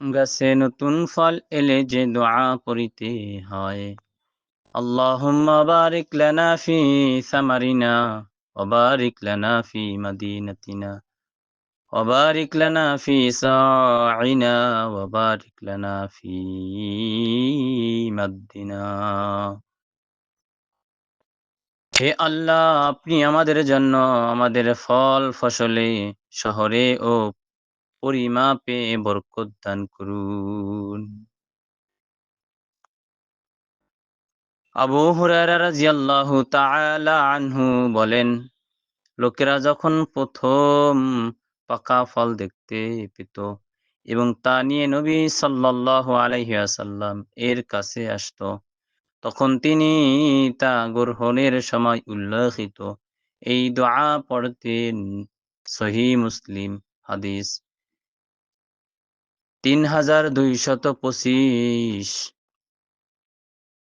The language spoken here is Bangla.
গাছে নতুন ফল এলে যে দোয়া পড়িতে হয় আল্লাহুম্মা বারিক লানা ফি সামারিনা وبارك لنا في مدينتنا وبارك لنا في ساعنا وبارك لنا في مدنا হে আল্লাহ আপনি আমাদের জন্য আমাদের ফল ফসলে শহরে ও পরিমাপে বরকত দান করুন। আবু হুরায়রা রাদিয়াল্লাহু তাআলা আনহু বলেন, লোকেরা যখন প্রথম পাকা ফল দেখতে পেত এবং তা নিয়ে নবী সাল্লাল্লাহু আলাইহি ওয়াসাল্লাম এর কাছে আসতো, তখন তিনি তা গ্রহণের সময় উল্লেখিত। এই দোয়া পড়তেন সহি মুসলিম হাদিস। তিন হাজার দুইশত পঁচিশ।